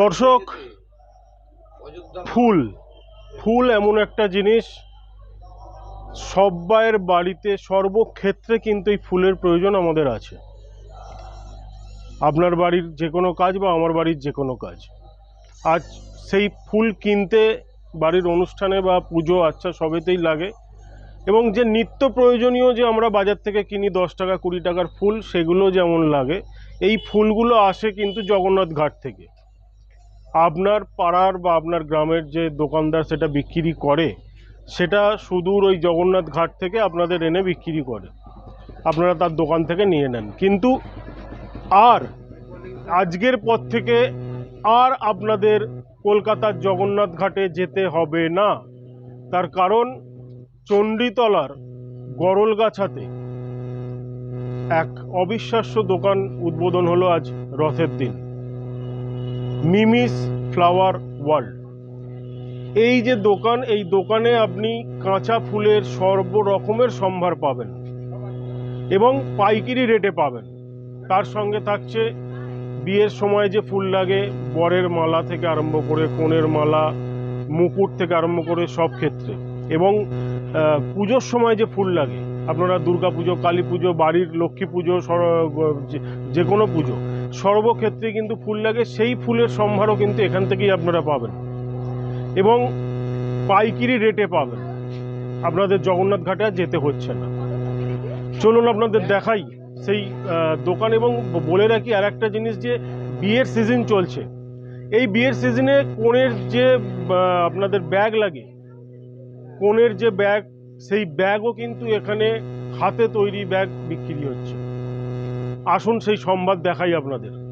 দর্শক, ফুল ফুল এমন একটা জিনিস। সব্বাইয়ের বাড়িতে সর্বক্ষেত্রে কিন্তু এই ফুলের প্রয়োজন আমাদের আছে। আপনার বাড়ির যে কোনো কাজ বা আমার বাড়ির যে কোনো কাজ। আজ সেই ফুল কিনতে, বাড়ির অনুষ্ঠানে বা পুজো আচ্ছা সবেতেই লাগে। এবং যে নিত্য প্রয়োজনীয় যে আমরা বাজার থেকে কিনি দশ টাকা, কুড়ি টাকার ফুল, সেগুলো যেমন লাগে এই ফুলগুলো আসে কিন্তু জগন্নাথ ঘাট থেকে। আপনার পাড়ার বা আপনার গ্রামের যে দোকানদার সেটা বিক্রি করে, সেটা সুদূর ওই জগন্নাথ ঘাট থেকে আপনাদের এনে বিক্রি করে। আপনারা তার দোকান থেকে নিয়ে নেন। কিন্তু আর আজকের পর থেকে আর আপনাদের কলকাতার জগন্নাথ ঘাটে যেতে হবে না। তার কারণ চণ্ডীতলার গরলগাছাতে এক অবিশ্বাস্য দোকান উদ্বোধন হলো আজ রথের দিন। Mimi's flower world. এই যে দোকান, এই দোকানে আপনি কাঁচা ফুলের সর্ব রকমের সম্ভার পাবেন এবং পাইকারি রেটে পাবেন। তার সঙ্গে থাকছে বিয়ের সময় যে ফুল লাগে, বরের মালা থেকে আরম্ভ করে কনের মালা, মুকুট থেকে আরম্ভ করে সব ক্ষেত্রে। এবং পুজোর সময় যে ফুল লাগে আপনারা দুর্গা পুজো, কালী পুজো, বাড়ির লক্ষ্মী পুজো যে- কোনো পুজো, সর্বক্ষেত্রে কিন্তু ফুল লাগে, সেই ফুলের সম্ভারও কিন্তু এখান থেকেই আপনারা পাবেন। এবং পাইকিরি রেটে পাবেন। আপনাদের জগন্নাথ ঘাটে যেতে হচ্ছে না। চলুন আপনাদের দেখাই সেই দোকান এবং বলে রাখি আর একটা জিনিস যে, বিয়ের সিজন চলছে। এই বিয়ের সিজনে কোণের যে আপনাদের ব্যাগ লাগে, কোণের যে ব্যাগ সেই ব্যাগও কিন্তু এখানে হাতে তৈরি ব্যাগ বিক্রি হচ্ছে। আসুন সেই সংবাদ দেখাই আপনাদের।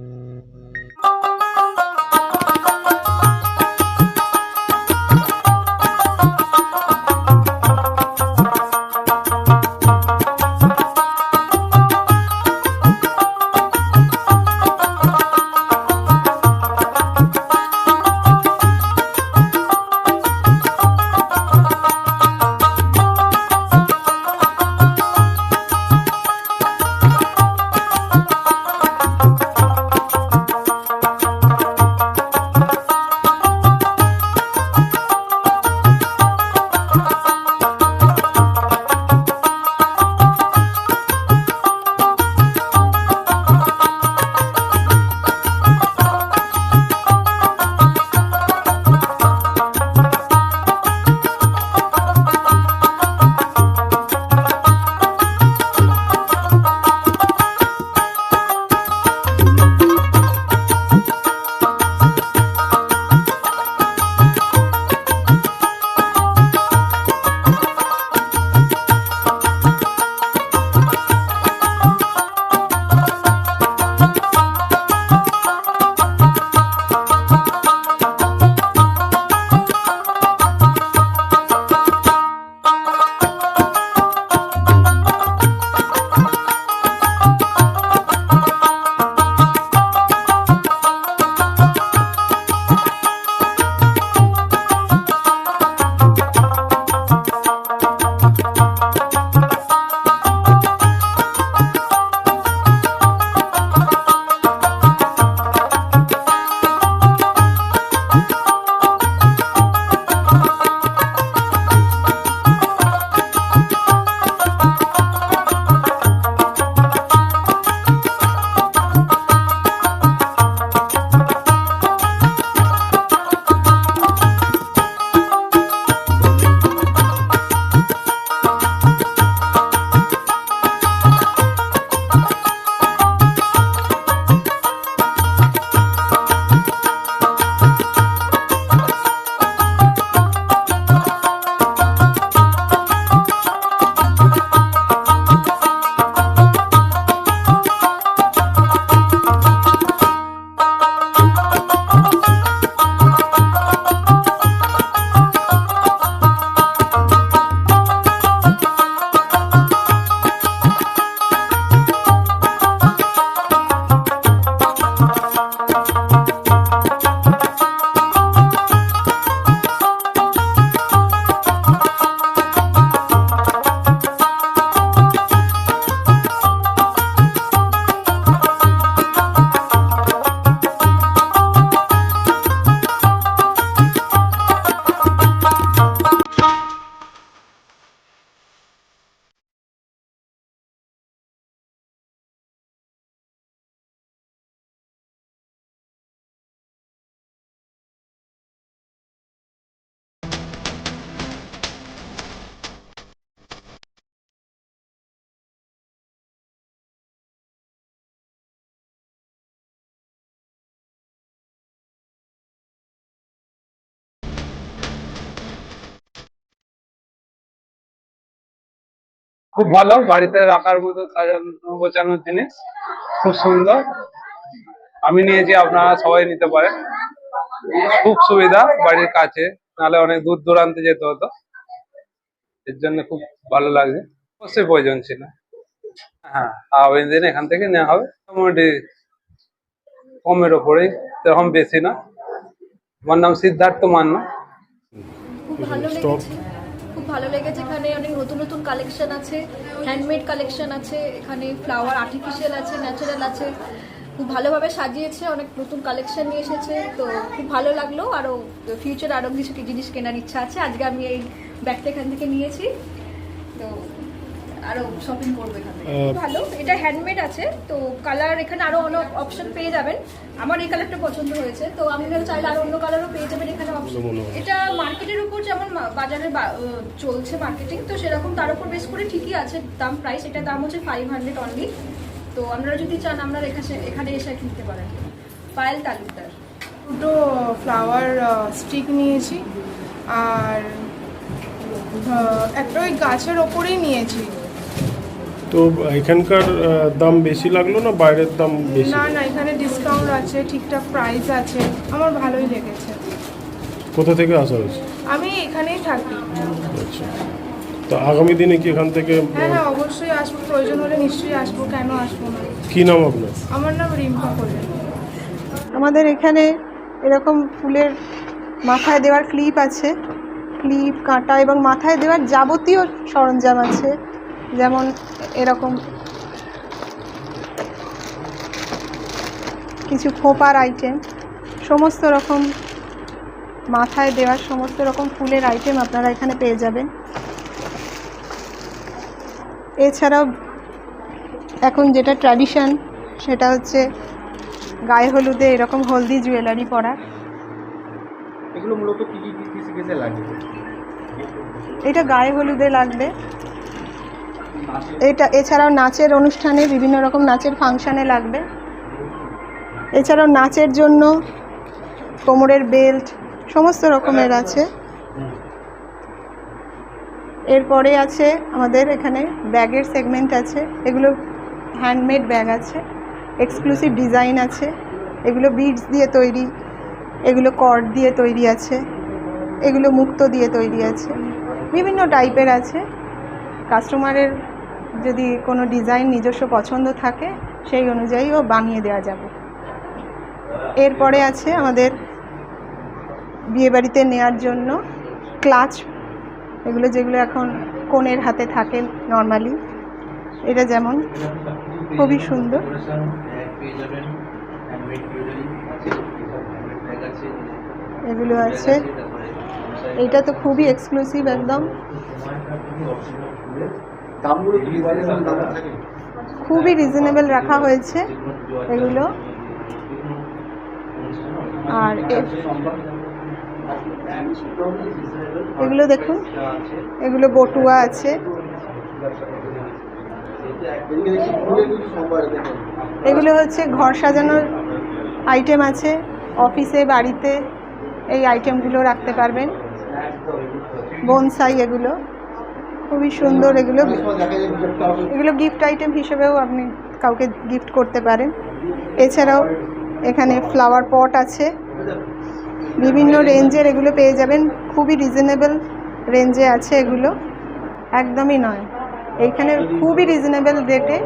খুব ভালো, বাড়িতে রাখার মতো সাজানো, গোছানোর জিনিস। খুব সুন্দর। আমি নিয়েছি, আপনারা সবাই নিতে পারেন। খুব সুবিধা বাড়ির কাছে, নাহলে অনেক দূর দূরান্তে যেতে হতো। এর জন্য খুব ভালো লাগছে। অবশ্যই প্রয়োজন ছিল। হ্যাঁ আগামী দিন এখান থেকে নেওয়া হবে। মোটামুটি কমের ওপরেই, সেরকম বেশি না। আমার নাম সিদ্ধার্থ মান্না. লেগেছে খুব ভালো লেগেছে। এখানে অনেক নতুন নতুন কালেকশন আছে। হ্যান্ডমেড কালেকশন আছে। এখানে ফ্লাওয়ার আর্টিফিশিয়াল আছে ন্যাচারাল আছে। খুব ভালোভাবে সাজিয়েছে, অনেক নতুন কালেকশন নিয়ে এসেছে। তো খুব ভালো লাগল। আরও ফিউচার আরও কিছু জিনিস কেনার ইচ্ছা আছে। আজকে আমি এই ব্যাগটা এখান থেকে নিয়েছি। তো আরও শপিং করব এখান থেকে। ভালো এটা হ্যান্ডমেড আছে তো কালার এখানে আরও অনেক অপশন পেয়ে যাবেন। আমার এই কালারটা পছন্দ হয়েছে তো আপনারা চাইলে আরও অন্য কালারও পেয়ে যাবেন এখানে অপশন এটা মার্কেটের উপর যেমন বাজারে বা- চলছে মার্কেটিং তো সেরকম তার উপর বেশ করে ঠিকই আছে দাম প্রাইস এটা দাম হচ্ছে ফাইভ হান্ড্রেড অনলি তো আপনারা যদি চান আপনারা এখানে এখানে এসে কিনতে পারেন। পায়েল তালুকদার। দুটো ফ্লাওয়ার স্টিক নিয়েছি আর একটা ওই গাছের ওপরেই নিয়েছি। তো এখানকার দাম বেশি লাগল না বাইরের দাম বেশি? না না এখানে ডিসকাউন্ট আছে ঠিকঠাক প্রাইস আছে আমার ভালোই লেগেছে। কোথা থেকে আসা হয়েছে? আমি এখানেই থাকি। আচ্ছা। তো আগামী দিনে কি এখান থেকে হ্যাঁ হ্যাঁ অবশ্যই আসব প্রয়োজন হলে নিশ্চয়ই আসব কেন আসব না? কি নাম আপনার? আমার নাম রিম্পা করলেন আমাদের এখানে এরকম ফুলের মাথায় দেওয়ার ক্লিপ আছে। ক্লিপ কাঁটা এবং মাথায় দেওয়ার যাবতীয় সরঞ্জাম আছে। যেমন এরকম কিছু খোপার আইটেম সমস্ত রকম মাথায় দেওয়ার সমস্ত রকম ফুলের আইটেম আপনারা এখানে পেয়ে যাবেন। এছাড়াও এখন যেটা ট্র্যাডিশন সেটা হচ্ছে গায়ে হলুদে এরকম হলদি জুয়েলারি পরা। এগুলো মূলত কি কি কি কিসে কিসে লাগে এটা গায়ে হলুদে লাগবে। এটা, এছাড়াও নাচের অনুষ্ঠানে বিভিন্ন রকম নাচের ফাংশানে লাগবে। এছাড়াও নাচের জন্য কোমরের বেল্ট, সমস্ত রকমের আছে। এরপরে আছে আমাদের এখানে ব্যাগের সেগমেন্ট আছে, এগুলো হ্যান্ডমেড ব্যাগ আছে এক্সক্লুসিভ ডিজাইন আছে, এগুলো বিডস দিয়ে তৈরি, এগুলো কর্ড দিয়ে তৈরি আছে, এগুলো মুক্ত দিয়ে তৈরি আছে, বিভিন্ন টাইপের আছে। কাস্টমারের যদি কোনো ডিজাইন নিজস্ব পছন্দ থাকে, সেই অনুযায়ীও বানিয়ে দেওয়া যাবে। এরপরে আছে আমাদের বিয়েবাড়িতে নেয়ার জন্য ক্লাচ। এগুলো যেগুলো এখন কোণের হাতে থাকে নর্মালি এটা যেমন খুবই সুন্দর। এগুলো আছে। এটা তো খুবই এক্সক্লুসিভ একদম। দামগুলো কি বাজে দাম থাকে খুবই রিজনেবল রাখা হয়েছে এগুলো। আর এগুলো দেখুন। এগুলো বটুয়া আছে। এগুলো হচ্ছে ঘর সাজানোর আইটেম আছে। অফিসে বাড়িতে এই আইটেমগুলো রাখতে পারবেন। বনসাই এগুলো। খুবই সুন্দর, এগুলো এগুলো গিফট আইটেম হিসেবেও আপনি কাউকে গিফট করতে পারেন। এছাড়াও এখানে ফ্লাওয়ার পট আছে। বিভিন্ন রেঞ্জের এগুলো পেয়ে যাবেন। খুবই রিজনেবল রেঞ্জে আছে এগুলো। একদমই নয়। এইখানে খুবই রিজনেবল রেটে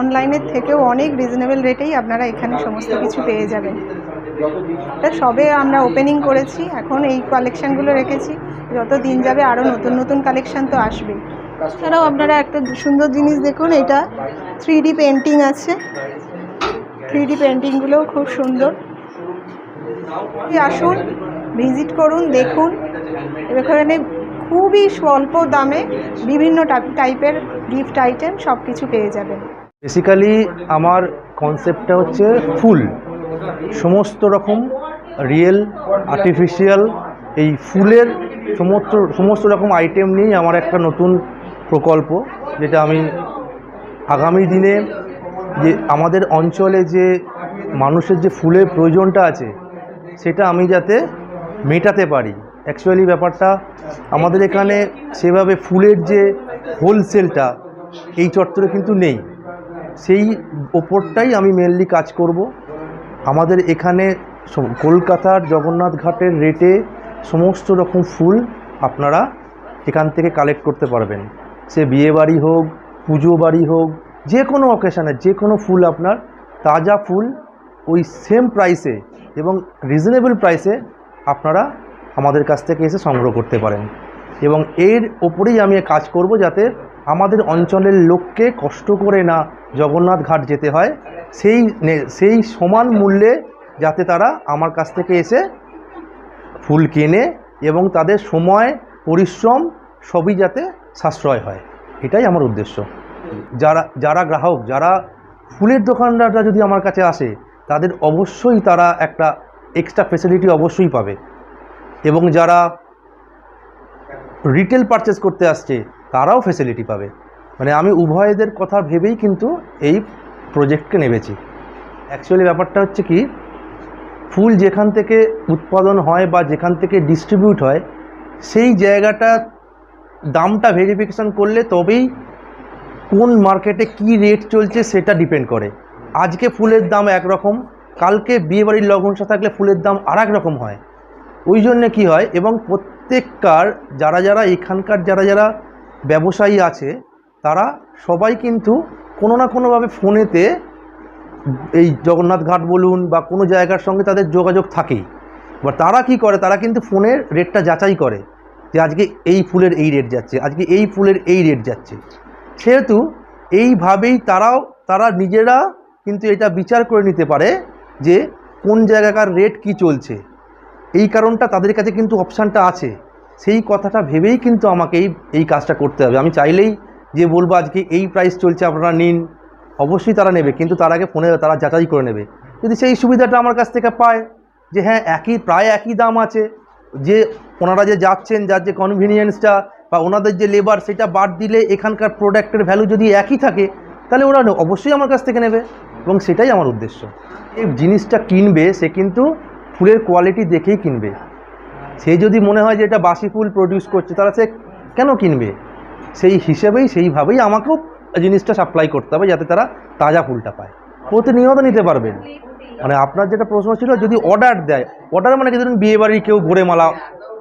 অনলাইনের থেকেও অনেক রিজনেবল রেটেই আপনারা এখানে সমস্ত কিছু পেয়ে যাবেন। এটা সবে আমরা ওপেনিং করেছি, এখন এই কালেকশানগুলো রেখেছি। যত দিন যাবে আরও নতুন নতুন কালেকশান তো আসবে। এছাড়াও আপনারা একটা সুন্দর জিনিস দেখুন, এটা থ্রি ডি পেন্টিং আছে। থ্রি ডি পেন্টিংগুলোও খুব সুন্দর। আসুন ভিজিট করুন, দেখুন। এখানে খুবই স্বল্প দামে বিভিন্ন টাইপ- টাইপের গিফট আইটেম সব কিছু পেয়ে যাবেন। বেসিক্যালি আমার কনসেপ্টটা হচ্ছে ফুল। সমস্ত রকম রিয়েল আর্টিফিশিয়াল এই ফুলের সমস্ত সমস্ত রকম আইটেম নিয়েই আমার একটা নতুন প্রকল্প, যেটা আমি আগামী দিনে যে আমাদের অঞ্চলে যে মানুষের যে ফুলের প্রয়োজনটা আছে, সেটা আমি যাতে মেটাতে পারি। অ্যাকচুয়ালি ব্যাপারটা, আমাদের এখানে সেভাবে ফুলের যে হোলসেলটা এই চত্বরে কিন্তু নেই। সেই ওপরটাই আমি মেনলি কাজ করব। আমাদের এখানে কলকাতার জগন্নাথ ঘাটের রেটে সমস্ত রকম ফুল আপনারা এখান থেকে কালেক্ট করতে পারবেন। সে বিয়ে বাড়ি হোক, পুজো বাড়ি হোক, যে কোনো অকেশানে যে কোনো ফুল আপনার, তাজা ফুল ওই সেম প্রাইসে এবং রিজনেবল প্রাইসে আপনারা আমাদের কাছ থেকে এসে সংগ্রহ করতে পারেন। এবং এর ওপরেই আমি কাজ করব যাতে আমাদের অঞ্চলের লোককে কষ্ট করে না জগন্নাথ ঘাট যেতে হয়। সেই সেই সমান মূল্যে যাতে তারা আমার কাছ থেকে এসে ফুল কেনে এবং তাদের সময়, পরিশ্রম সবই যাতে সাশ্রয় হয়। এটাই আমার উদ্দেশ্য। যারা যারা গ্রাহক, যারা ফুলের দোকানদাররা যদি আমার কাছে আসে, তাদের অবশ্যই তারা একটা এক্সট্রা ফেসিলিটি অবশ্যই পাবে। এবং যারা রিটেল পারচেস করতে আসছে, তারাও ফেসিলিটি পাবে। মানে আমি উভয়দের কথা ভেবেই কিন্তু এই প্রজেক্টকে নেমেছি অ্যাকচুয়ালি ব্যাপারটা হচ্ছে কি, ফুল যেখান থেকে উৎপাদন হয় বা যেখান থেকে ডিস্ট্রিবিউট হয়, সেই জায়গাটা দামটা ভেরিফিকেশন করলে তবেই কোন মার্কেটে কি রেট চলছে সেটা ডিপেন্ড করে। আজকে ফুলের দাম একরকম, কালকে বিয়েবাড়ির লগ্নসা থাকলে ফুলের দাম আর রকম হয়। ওই জন্যে কী হয় এবং প্রত্যেককার, যারা যারা এখানকার যারা যারা ব্যবসায়ী আছে, তারা সবাই কিন্তু কোনো না কোনোভাবে ফোনেতে এই জগন্নাথ ঘাট বলুন বা কোনো জায়গার সঙ্গে তাদের যোগাযোগ থাকেই। বা তারা কি করে? তারা কিন্তু ফোনের রেটটা যাচাই করে যে আজকে এই ফুলের এই রেট যাচ্ছে, আজকে এই ফুলের এই রেট যাচ্ছে। সেহেতু এইভাবেই তারাও, তারা নিজেরা কিন্তু এটা বিচার করে নিতে পারে যে কোন জায়গাকার রেট কি চলছে। এই কারণটা তাদের কাছে কিন্তু অপশানটা আছে। সেই কথাটা ভেবেই কিন্তু আমাকে এই এই কাজটা করতে হবে। আমি চাইলেই যে বলব আজকে এই প্রাইস চলছে, আপনারা নিন। অবশ্যই তারা নেবে, কিন্তু তার আগে ফোনে তারা যাচাই করে নেবে। যদি সেই সুবিধাটা আমার কাছ থেকে পায়, যে হ্যাঁ একই, প্রায় একই দাম আছে, যে ওনারা যে যাচ্ছেন, যার যে কনভিনিয়েন্সটা বা ওনাদের যে লেবার সেটা বাদ দিলে এখানকার প্রোডাক্টের ভ্যালু যদি একই থাকে, তাহলে ওরা অবশ্যই আমার কাছ থেকে নেবে। এবং সেটাই আমার উদ্দেশ্য। এই জিনিসটা কিনবে, সে কিন্তু ফুলের কোয়ালিটি দেখেই কিনবে। সে যদি মনে হয় যে এটা বাসি ফুল প্রডিউস করছে তারা সে কেন কিনবে? সেই হিসেবেই, সেইভাবেই আমাকেও জিনিসটা সাপ্লাই করতে হবে যাতে তারা তাজা ফুলটা পায়। প্রতিনিয়ত নিতে পারবেন। মানে আপনার যেটা প্রশ্ন ছিল, যদি অর্ডার দেয় অর্ডার মানে কি ধরুন বিয়ে বাড়ির কেউ ভরে মালা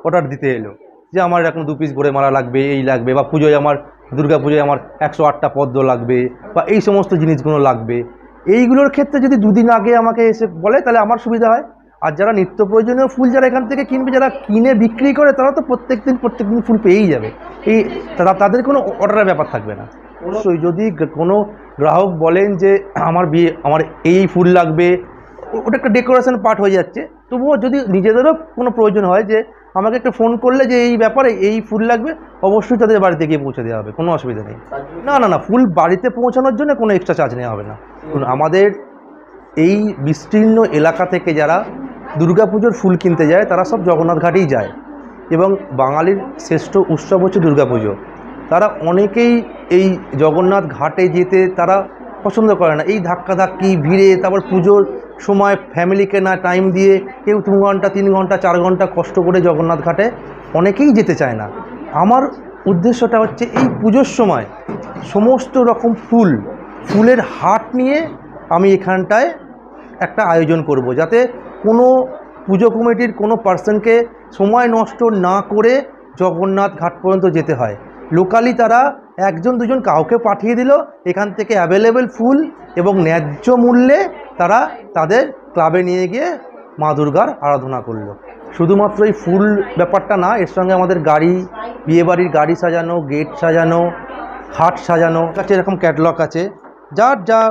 অর্ডার দিতে এলো, যে আমার এখন দু পিস ভরে মালা লাগবে, এই লাগবে, বা পুজোয় আমার, দুর্গা পুজোয় আমার একশো আটটা পদ্ম লাগবে, বা এই সমস্ত জিনিসগুলো লাগবে। এইগুলোর ক্ষেত্রে যদি দুদিন আগে আমাকে এসে বলে, তাহলে আমার সুবিধা হয়। আর যারা নিত্য প্রয়োজনীয় ফুল যারা এখান থেকে কিনবে যারা কিনে বিক্রি করে তারা তো প্রত্যেক দিন প্রত্যেক দিন ফুল পেয়েই যাবে। এই তারা তাদের কোনো অর্ডারের ব্যাপার থাকবে না। অবশ্যই যদি কোনো গ্রাহক বলেন যে আমার বিয়ে আমার এই ফুল লাগবে ওটা একটা ডেকোরেশন পার্ট হয়ে যাচ্ছে তবুও যদি নিজেদেরও কোনো প্রয়োজন হয় যে আমাকে একটা ফোন করলে যে এই ব্যাপারে এই ফুল লাগবে অবশ্যই তাদের বাড়িতে গিয়ে পৌঁছে দেওয়া হবে কোনো অসুবিধা নেই। না না না ফুল বাড়িতে পৌঁছানোর জন্য কোনো এক্সট্রা চার্জ নেওয়া হবে না। আমাদের এই বিস্তীর্ণ এলাকা থেকে যারা দুর্গাপুজোর ফুল কিনতে যায়, তারা সব জগন্নাথ ঘাটেই যায়। এবং বাঙালির শ্রেষ্ঠ উৎসব হচ্ছে দুর্গাপুজো। তারা অনেকেই এই জগন্নাথ ঘাটে যেতে তারা পছন্দ করে না। এই ধাক্কাধাক্কি, ভিড়ে, তারপর পুজোর সময় ফ্যামিলিকে না টাইম দিয়ে কেউ দু ঘণ্টা, তিন ঘণ্টা, চার ঘণ্টা কষ্ট করে জগন্নাথ ঘাটে অনেকেই যেতে চায় না। আমার উদ্দেশ্যটা হচ্ছে এই পুজোর সময় সমস্ত রকম ফুল, ফুলের হাট নিয়ে আমি এখানটায় একটা আয়োজন করব। যাতে কোনো পুজো কমিটির কোনো পার্সনকে সময় নষ্ট না করে জগন্নাথ ঘাট পর্যন্ত যেতে হয়। লোকালি তারা একজন, দুজন কাউকে পাঠিয়ে দিল, এখান থেকে অ্যাভেলেবেল ফুল এবং ন্যায্য মূল্যে তারা তাদের ক্লাবে নিয়ে গিয়ে মা দুর্গার আরাধনা করল। শুধুমাত্র এই ফুল ব্যাপারটা না, এর সঙ্গে আমাদের গাড়ি, বিয়েবাড়ির গাড়ি সাজানো গেট সাজানো, হাট সাজানো কাছে এরকম ক্যাটলগ আছে। যার যা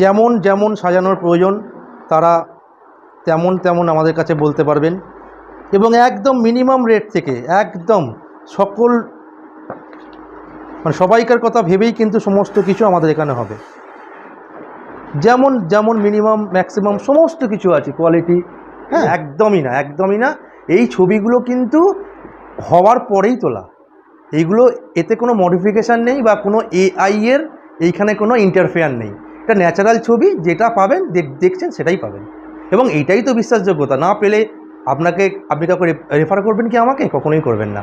যেমন যেমন সাজানোর প্রয়োজন তারা তেমন তেমন আমাদের কাছে বলতে পারবেন। এবং একদম মিনিমাম রেট থেকে, একদম সকল মানে সবাইকার কথা ভেবেই কিন্তু সমস্ত কিছু আমাদের এখানে হবে। যেমন যেমন মিনিমাম, ম্যাক্সিমাম সমস্ত কিছু আছে, কোয়ালিটি হ্যাঁ একদমই না একদমই না। এই ছবিগুলো কিন্তু হওয়ার পরেই তোলা। এইগুলো, এতে কোনো মডিফিকেশান নেই বা কোনো এআই এর এইখানে কোনো ইন্টারফেয়ার নেই। এটা ন্যাচারাল ছবি যেটা পাবেন দেখ- দেখছেন সেটাই পাবেন। এবং এইটাই তো বিশ্বাসযোগ্যতা। না পেলে আপনাকে, আপনি কাউকে রেফার করবেন কি আমাকে? কখনোই করবেন না।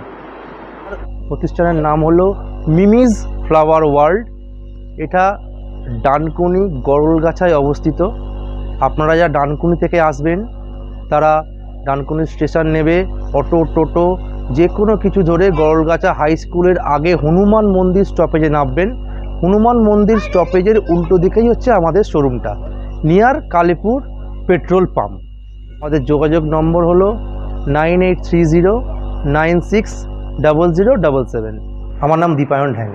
প্রতিষ্ঠানের নাম হলো মিমিজ ফ্লাওয়ার ওয়ার্ল্ড। এটা ডানকুনি গরলগাছায় অবস্থিত। আপনারা যা ডানকুনি থেকে আসবেন, তারা ডানকুনি স্টেশন নেবে, অটো, টোটো যে কোনো কিছু ধরে গরলগাছা হাই স্কুলের আগে হনুমান মন্দির স্টপেজে নামবেন। হনুমান মন্দির স্টপেজের উল্টো দিকেই হচ্ছে আমাদের শোরুমটা নিয়ার কালীপুর পেট্রোল পাম্প আমাদের যোগাযোগ নম্বর হলো nine eight three zero nine six zero double seven আমার নাম দীপায়ন ঢ্যাং